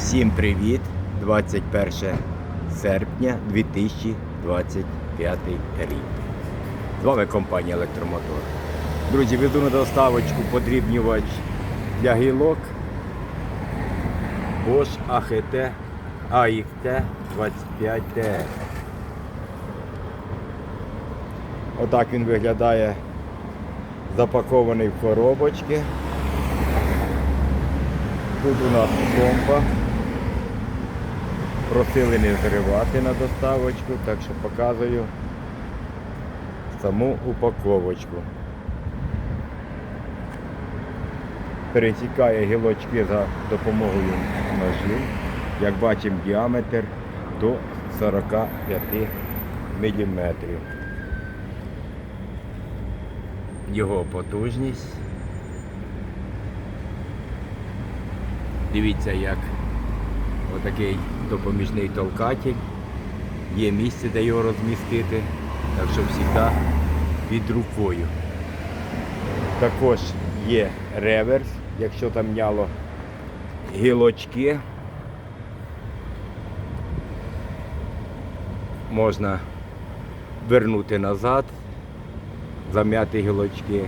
Всім привіт! 21 серпня 2025 рік. З вами компанія Електромотор. Друзі, веду на доставочку подрібнювач для гілок Bosch AHT AXT 25TS. Отак він виглядає запакований в коробочки. Тут у нас помпа. Просили не зривати на доставочку, так що показую саму упаковочку. Пересікає гілочки за допомогою ножів. Як бачимо, діаметр до 45 мм. Його потужність Дивіться, як отакий допоміжний толкатель. Є місце, де його розмістити, так що завжди під рукою. Також є реверс, якщо там м'яло гілочки. Можна вернути назад, зам'яти гілочки,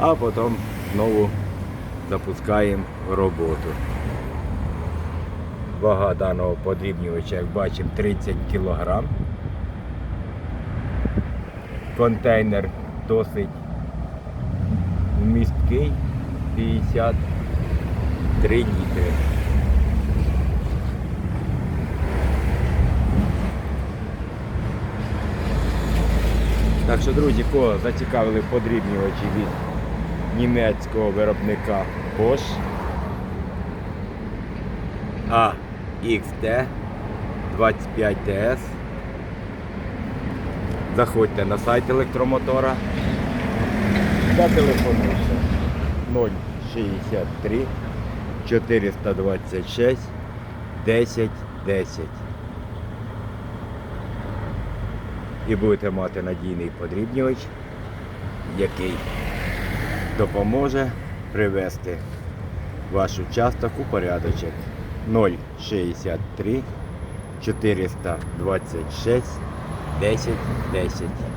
а потім знову запускаємо роботу. Вага даного подрібнювача, як бачимо, 30 кг. Контейнер досить вмісткий 53 літри. Так що, друзі, кого зацікавили подрібнювачі від німецького виробника Bosch AXT 25TS. Заходьте на сайт електромотора. Та телефонуйте 063 426 10 10 і будете мати надійний подрібнювач, який допоможе привести ваш участок у порядочок 063 426 10 10.